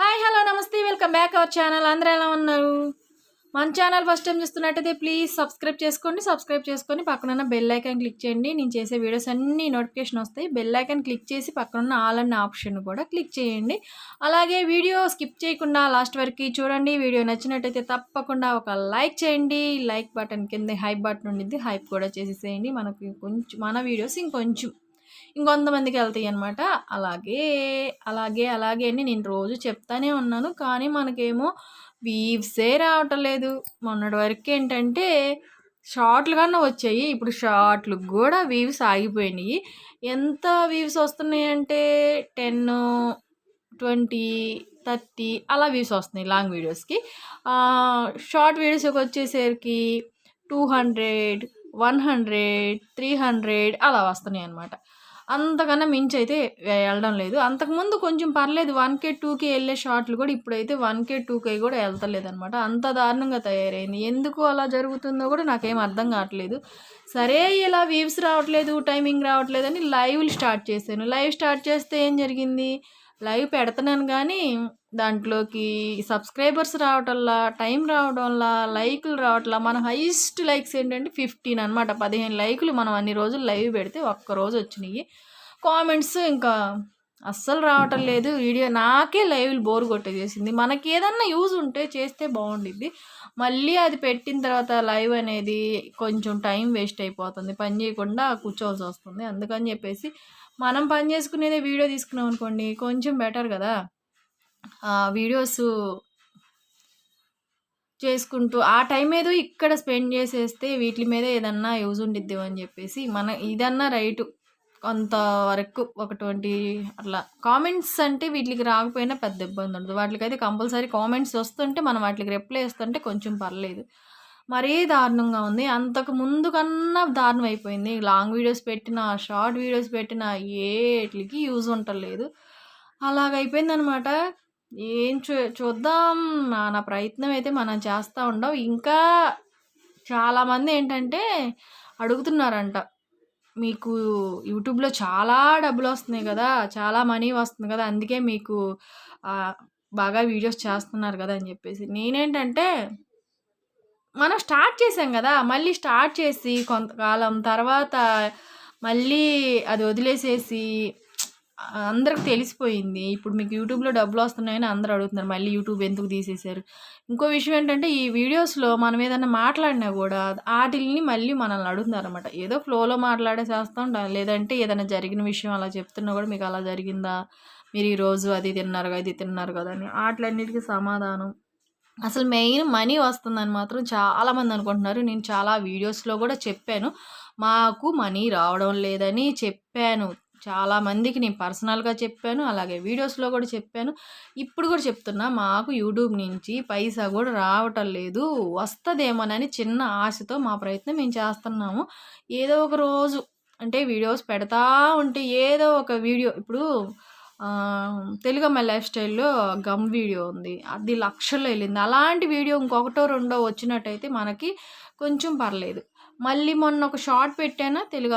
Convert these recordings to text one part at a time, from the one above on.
Hi hello namaste welcome back our channel. అందరూ ఎలా ఉన్నారు? మన ఛానల్ ఫస్ట్ టైం చూస్తున్నట్టయితే ప్లీజ్ సబ్స్క్రైబ్ చేసుకోండి సబ్స్క్రైబ్ చేసుకొని పక్కన బెల్ ఐకాన్ క్లిక్ చేయండి. నేను చేసే వీడియోస్ అన్నీ నోటిఫికేషన్ వస్తాయి. బెల్ ఐకాన్ క్లిక్ చేసి పక్కన ఆల్ అన్న ఆప్షన్ కూడా క్లిక్ చేయండి. అలాగే వీడియో స్కిప్ చేయకుండా లాస్ట్ వరకు చూడండి. వీడియో నచ్చినట్టయితే తప్పకుండా ఒక లైక్ చేయండి. లైక్ బటన్ కింద హైప్ బటన్ ఉండిద్ది. హైప్ కూడా చేసేసేయండి. మనకి కొంచెం మన వీడియోస్ ఇంకొంచెం ఇంకొంతమందికి వెళ్తాయి అనమాట అలాగే అలాగే అలాగే అని నేను రోజు చెప్తానే ఉన్నాను. కానీ మనకేమో వీవ్సే రావటం లేదు మొన్నటి వరకు ఏంటంటే షార్ట్లు కన్నా వచ్చాయి. ఇప్పుడు షార్ట్లు కూడా వీవ్స్ ఆగిపోయినాయి. ఎంత వీవ్స్ వస్తున్నాయి అంటే టెన్ ట్వంటీ థర్టీ అలా వ్యూస్ వస్తున్నాయి లాంగ్ వీడియోస్కి. షార్ట్ వీడియోస్కి వచ్చేసరికి two hundred one hundred three hundred అలా వస్తున్నాయి అనమాట అంతకన్నా మించి అయితే వెళ్ళడం లేదు. అంతకుముందు కొంచెం పర్లేదు వన్ కే టూ కే వెళ్ళే షాట్లు కూడా ఇప్పుడైతే వన్ కే టూ కే కూడా వెళ్తలేదు అనమాట అంత దారుణంగా తయారైంది. ఎందుకు అలా జరుగుతుందో కూడా నాకేం అర్థం కావట్లేదు. సరే ఇలా వ్యూస్ రావట్లేదు టైమింగ్ రావట్లేదు అని లైవ్లు స్టార్ట్ చేశాను. లైవ్ స్టార్ట్ చేస్తే ఏం జరిగింది? లైవ్ పెడుతున్నాను కానీ దాంట్లోకి సబ్స్క్రైబర్స్ రావటంలా టైం రావడంలా లైకులు రావట్లా మన హైయెస్ట్ లైక్స్ ఏంటంటే ఫిఫ్టీన్ అనమాట పదిహేను లైకులు మనం అన్ని రోజులు లైవ్ పెడితే ఒక్క రోజు వచ్చినాయి. కామెంట్స్ ఇంకా అస్సలు రావటం లేదు. వీడియో నాకే లైవ్లు బోర్ కొట్టేసేసింది. మనకి ఏదన్నా యూజ్ ఉంటే చేస్తే బాగుండిద్ది. మళ్ళీ అది పెట్టిన తర్వాత లైవ్ అనేది కొంచెం టైం వేస్ట్ అయిపోతుంది. పని చేయకుండా కూర్చోవాల్సి వస్తుంది. అందుకని చెప్పేసి మనం పని చేసుకునేదే వీడియో తీసుకున్నాం అనుకోండి కొంచెం బెటర్ కదా. వీడియోస్ చేసుకుంటూ ఆ టైం ఏదో ఇక్కడ స్పెండ్ చేసేస్తే వీటి మీద ఏదన్నా యూజ్ ఉండిద్ది అని చెప్పేసి మన ఇదన్నా రైటు. కొంతవరకు ఒక ట్వంటీ అట్లా. కామెంట్స్ అంటే వీటికి రాకపోయినా పెద్ద ఇబ్బంది ఉండదు. వాటికైతే కంపల్సరీ కామెంట్స్ వస్తుంటే మనం వాటికి రిప్లై ఇస్తుంటే కొంచెం పర్లేదు. మరీ దారుణంగా ఉంది. అంతకు ముందు కన్నా దారుణం అయిపోయింది. లాంగ్ వీడియోస్ పెట్టిన షార్ట్ వీడియోస్ పెట్టిన ఏటికి యూజ్ ఉండలేదు. అలాగైపోయింది అనమాట ఏం చూ చూద్దాం నా ప్రయత్నం అయితే మనం చేస్తూ ఉండవు ఇంకా చాలామంది ఏంటంటే అడుగుతున్నారంట. మీకు యూట్యూబ్లో చాలా డబ్బులు వస్తున్నాయి కదా చాలా మనీ వస్తుంది కదా అందుకే మీకు బాగా వీడియోస్ చేస్తున్నారు కదా అని చెప్పేసి. నేనేంటంటే మనం స్టార్ట్ చేసాం కదా మళ్ళీ స్టార్ట్ చేసి కొంతకాలం తర్వాత మళ్ళీ అది వదిలేసేసి అందరికి తెలిసిపోయింది. ఇప్పుడు మీకు యూట్యూబ్లో డబ్బులు వస్తున్నాయని అందరూ అడుగుతున్నారు. మళ్ళీ యూట్యూబ్ ఎందుకు తీసేశారు? ఇంకో విషయం ఏంటంటే ఈ వీడియోస్లో మనం ఏదైనా మాట్లాడినా కూడా వాటిల్ని మళ్ళీ మనల్ని అడుగుతున్నారు అనమాట ఏదో ఫ్లోలో మాట్లాడేసేస్తూ ఉంటాం. లేదంటే ఏదైనా జరిగిన విషయం అలా చెప్తున్నా కూడా మీకు అలా జరిగిందా? మీరు ఈరోజు అది తిన్నారు కదా ఇది తిన్నారు కదా అని. వాటిలన్నిటికీ సమాధానం. అసలు మెయిన్ మనీ వస్తుందని మాత్రం చాలామంది అనుకుంటున్నారు. నేను చాలా వీడియోస్లో కూడా చెప్పాను. మాకు మనీ రావడం లేదని చెప్పాను. చాలామందికి నేను పర్సనల్గా చెప్పాను అలాగే వీడియోస్లో కూడా చెప్పాను. ఇప్పుడు కూడా చెప్తున్నా మాకు యూట్యూబ్ నుంచి పైసా కూడా రావటం లేదు వస్తుందేమోనని చిన్న ఆశతో మా ప్రయత్నం మేము చేస్తున్నాము. ఏదో ఒక రోజు అంటే వీడియోస్ పెడతా ఉంటే ఏదో ఒక వీడియో ఇప్పుడు తెలుగమ్మ లైఫ్ స్టైల్లో గమ్ వీడియో ఉంది అది లక్షల్లో వెళ్ళింది. అలాంటి వీడియో ఇంకొకటో రెండో వచ్చినట్టయితే మనకి కొంచెం పర్లేదు. మళ్ళీ మొన్న ఒక షార్ట్ పెట్టాను తెలుగు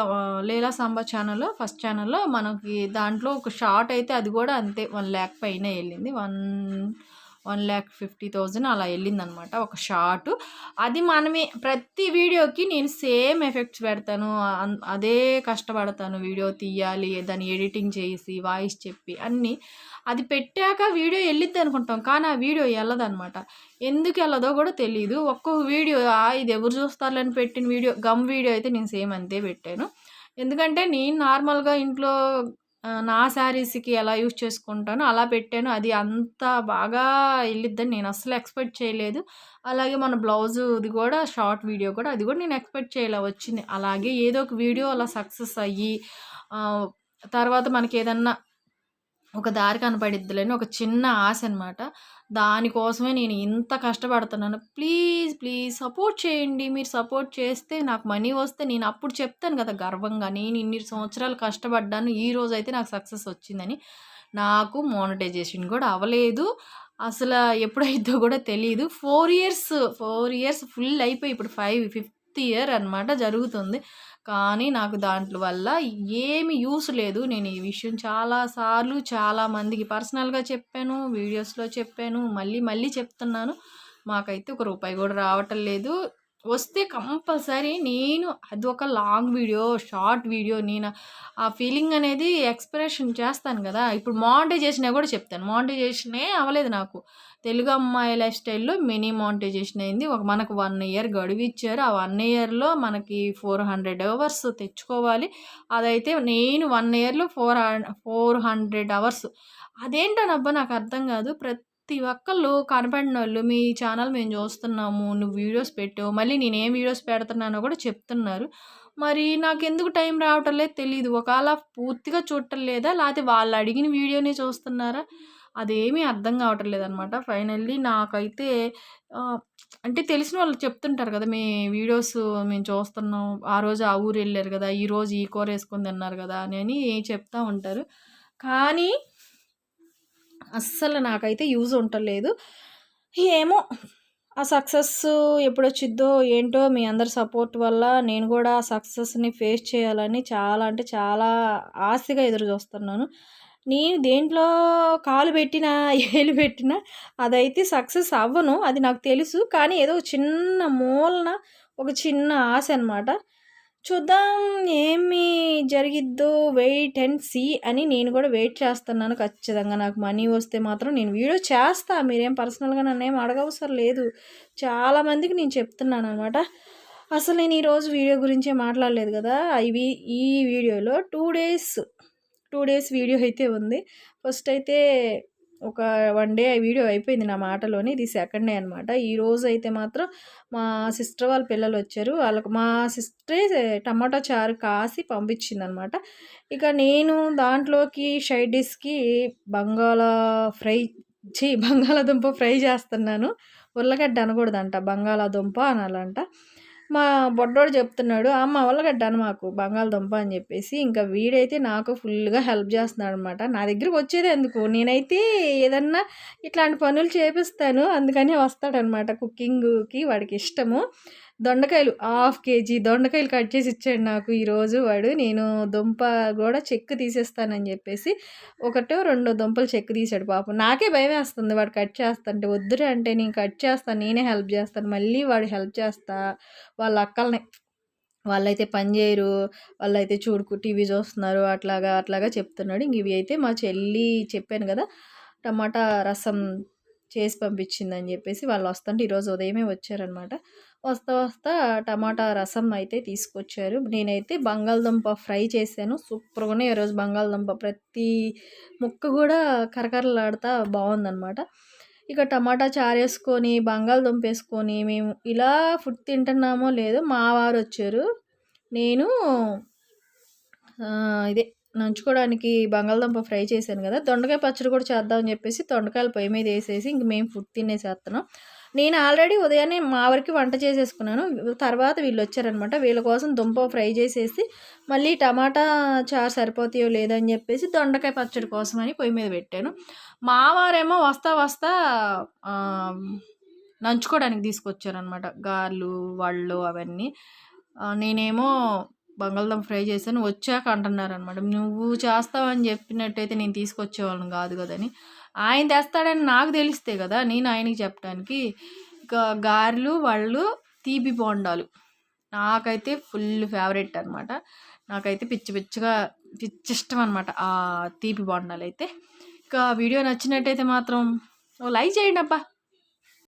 లేలా సాంబా ఛానల్లో ఫస్ట్ ఛానల్లో మనకి దాంట్లో ఒక షార్ట్ అయితే అది కూడా అంతే వన్ ల్యాక్ పైన వెళ్ళింది. One one lakh fifty thousand అలా వెళ్ళిందనమాట ఒక షార్ట్ అది మనమే ప్రతి వీడియోకి నేను సేమ్ ఎఫెక్ట్స్ పెడతాను. అదే కష్టపడతాను. వీడియో తీయాలి దాన్ని ఎడిటింగ్ చేసి వాయిస్ చెప్పి అన్నీ. అది పెట్టాక వీడియో వెళ్ళిద్ది అనుకుంటాం. కానీ ఆ వీడియో వెళ్ళదనమాట. ఎందుకు వెళ్ళదో కూడా తెలియదు ఒక్కొక్క వీడియో ఇది ఎవరు చూస్తారని పెట్టిన వీడియో గమ్ వీడియో అయితే నేను సేమ్ అంతే పెట్టాను. ఎందుకంటే నేను నార్మల్గా ఇంట్లో నా శారీస్కి ఎలా యూజ్ చేసుకుంటానో అలా పెట్టాను. అది అంత బాగా వెళ్ళిద్దని నేను అస్సలు ఎక్స్పెక్ట్ చేయలేదు. అలాగే మన బ్లౌజుది కూడా షార్ట్ వీడియో కూడా అది కూడా నేను ఎక్స్పెక్ట్ చేయలే వచ్చింది. అలాగే ఏదో ఒక వీడియో అలా సక్సెస్ అయ్యి తర్వాత మనకి ఏదన్నా ఒక దారి కనపడిద్దిలేని ఒక చిన్న ఆశ అనమాట దానికోసమే నేను ఇంత కష్టపడుతున్నాను. ప్లీజ్ ప్లీజ్ సపోర్ట్ చేయండి. మీరు సపోర్ట్ చేస్తే నాకు మనీ వస్తే నేను అప్పుడు చెప్తాను కదా గర్వంగా. నేను ఇన్ని సంవత్సరాలు కష్టపడ్డాను. ఈ రోజు అయితే నాకు సక్సెస్ వచ్చిందని. నాకు మోనటైజేషన్ కూడా అవ్వలేదు. అసలు ఎప్పుడైద్దో కూడా తెలియదు four years four years full అయిపోయి ఇప్పుడు ఫైవ్ ఫిఫ్ ఇయర్ అనమాట జరుగుతుంది. కానీ నాకు దాంట్లో వల్ల ఏమి యూస్ లేదు. నేను ఈ విషయం చాలా సార్లు చాలా మందికి పర్సనల్గా చెప్పాను వీడియోస్లో చెప్పాను మళ్ళీ మళ్ళీ చెప్తున్నాను. మాకైతే ఒక రూపాయి కూడా రావటం లేదు. వస్తే కంపల్సరీ నేను అది ఒక లాంగ్ వీడియో షార్ట్ వీడియో నేను ఆ ఫీలింగ్ అనేది ఎక్స్ప్రెషన్ చేస్తాను కదా. ఇప్పుడు మానిటైజేషన్ కూడా చెప్తాను. మానిటైజేషనే అవ్వలేదు నాకు. తెలుగు అమ్మాయి లైఫ్ స్టైల్లో మినీ మానిటైజేషన్ అయింది. ఒక మనకు వన్ ఇయర్ గడువు ఇచ్చారు. ఆ వన్ ఇయర్లో మనకి ఫోర్ హండ్రెడ్ అవర్స్ తెచ్చుకోవాలి. అదైతే నేను వన్ ఇయర్లో ఫోర్ ఫోర్ హండ్రెడ్ అవర్స్. అదేంటోనబ్బా నాకు అర్థం కాదు. ప్రతి ప్రతి ఒక్కళ్ళు కనపడినోళ్ళు మీ ఛానల్ మేము చూస్తున్నాము నువ్వు వీడియోస్ పెట్టావు మళ్ళీ నేను ఏం వీడియోస్ పెడుతున్నానో కూడా చెప్తున్నారు. మరి నాకు ఎందుకు టైం రావటం లేదు తెలియదు ఒకవేళ పూర్తిగా చూడటం లేదా లేకపోతే వాళ్ళు అడిగిన వీడియోనే చూస్తున్నారా? అదేమీ అర్థం కావటం లేదనమాట. ఫైనల్లీ నాకైతే అంటే తెలిసిన వాళ్ళు చెప్తుంటారు కదా మీ వీడియోస్ మేము చూస్తున్నాం ఆ రోజు ఆ ఊరు వెళ్ళారు కదా ఈరోజు ఈ కూర వేసుకొని తిన్నారు కదా అని అని చెప్తా ఉంటారు. కానీ అస్సలు నాకైతే యూజ్ ఉండలేదు ఏమో ఆ సక్సెస్ ఎప్పుడు వచ్చిద్దో ఏంటో మీ అందరి సపోర్ట్ వల్ల నేను కూడా ఆ సక్సెస్ని ఫేస్ చేయాలని చాలా అంటే చాలా ఆశగా ఎదురు చూస్తున్నాను నేను దేంట్లో కాలు పెట్టినా ఏలు పెట్టినా అదైతే సక్సెస్ అవ్వను అది నాకు తెలుసు. కానీ ఏదో చిన్న మూలన ఒక చిన్న ఆశ అనమాట చూద్దాం ఏమి జరిగిద్దో వెయిట్ అండ్ సీ అని నేను కూడా వెయిట్ చేస్తున్నాను ఖచ్చితంగా. నాకు మనీ వస్తే మాత్రం నేను వీడియో చేస్తా. మీరేం పర్సనల్గా నన్ను ఏం అడగవసరం లేదు. చాలామందికి నేను చెప్తున్నాను అనమాట అసలు నేను ఈరోజు వీడియో గురించే మాట్లాడలేదు కదా. ఇవి ఈ వీడియోలో two days two days video అయితే ఉంది. ఫస్ట్ అయితే ఒక వన్ డే వీడియో అయిపోయింది నా మాటలోని ఇది సెకండ్ డే అనమాట ఈ రోజు అయితే మాత్రం మా సిస్టర్ వాళ్ళ పిల్లలు వచ్చారు. వాళ్ళకు మా సిస్టరే టమాటా చారు కాసి పంపించింది అనమాట ఇక నేను దాంట్లోకి షైడ్ డిష్కి బంగాళా ఫ్రై చీ బంగాళాదుంప ఫ్రై చేస్తున్నాను. ఉల్లగడ్డ అనకూడదంట బంగాళాదుంప అనాలంట. మా బొడ్డోడు చెప్తున్నాడు అమ్మ ఉల్లగడ్డ మాకు బంగాళదుంప అని చెప్పేసి. ఇంకా వీడైతే నాకు ఫుల్గా హెల్ప్ చేస్తున్నాడు అనమాట నా దగ్గరికి వచ్చేది ఎందుకు? నేనైతే ఏదన్నా ఇట్లాంటి పనులు చేపిస్తాను అందుకని వస్తాడనమాట కుకింగ్కి వాడికి ఇష్టము దొండకాయలు హాఫ్ కేజీ దొండకాయలు కట్ చేసి ఇచ్చాడు నాకు ఈరోజు వాడు. నేను దుంప కూడా చెక్కు తీసేస్తానని చెప్పేసి ఒకటో రెండో దుంపలు చెక్కు తీసాడు పాపం. నాకే భయం వేస్తుంది వాడు కట్ చేస్తాంటే వద్దురా అంటే నేను కట్ చేస్తాను నేనే హెల్ప్ చేస్తాను మళ్ళీ వాడు హెల్ప్ చేస్తా. వాళ్ళ అక్కల్ని. వాళ్ళైతే పని చేయరు వాళ్ళైతే చూడుకు టీవీ చూస్తున్నారు అట్లాగా అట్లాగా చెప్తున్నాడు. ఇంక ఇవి అయితే మా చెల్లి చెప్పాను కదా టమాటా రసం చేసి పంపించిందని చెప్పేసి వాళ్ళు వస్తుంటే ఈరోజు ఉదయమే వచ్చారనమాట వస్తా వస్తా టమాటా రసం అయితే తీసుకొచ్చారు. నేనైతే బంగాళదుంప ఫ్రై చేశాను. సూపర్గానే ఈరోజు బంగాళదుంప. ప్రతి ముక్క కూడా కరకరలాడుతా బాగుందనమాట ఇక టమాటా చారేసుకొని బంగాళదుంప వేసుకొని మేము ఇలా ఫుడ్ తింటున్నామో లేదో మా వారు వచ్చారు. నేను ఇదే నంచుకోవడానికి బంగాళదుంప ఫ్రై చేశాను కదా దొండకాయ పచ్చడి కూడా చేద్దామని చెప్పేసి దొండకాయలు పొయ్యి మీద వేసేసి ఇంక మేము ఫుడ్ తినేసేస్తున్నాం. నేను ఆల్రెడీ ఉదయాన్నే మా వరకు వంట చేసేసుకున్నాను. తర్వాత వీళ్ళు వచ్చారనమాట. వీళ్ళ కోసం దుంప ఫ్రై చేసేసి మళ్ళీ టమాటా చారు సరిపోతాయో లేదని చెప్పేసి దొండకాయ పచ్చడి కోసమని పొయ్యి మీద పెట్టాను. మావారేమో వస్తా వస్తా నంచుకోవడానికి తీసుకొచ్చారనమాట. గార్లు వాళ్ళు అవన్నీ. నేనేమో బంగాళదుంప ఫ్రై చేశాను వచ్చాక అంటున్నారు అనమాట నువ్వు చేస్తావని చెప్పినట్టయితే నేను తీసుకొచ్చేవాళ్ళని కాదు కదని. ఆయన తెస్తాడని నాకు తెలిస్తే కదా నేను ఆయనకి చెప్పడానికి గారెలు వాళ్ళు తీపి బోండాలు. నాకైతే ఫుల్ ఫేవరెట్ అనమాట. నాకైతే పిచ్చి పిచ్చిగా పిచ్చి ఇష్టం అనమాట ఆ తీపి బోండాలు అయితే ఇక వీడియో నచ్చినట్టయితే మాత్రం ఓ లైక్ చేయండి అబ్బా.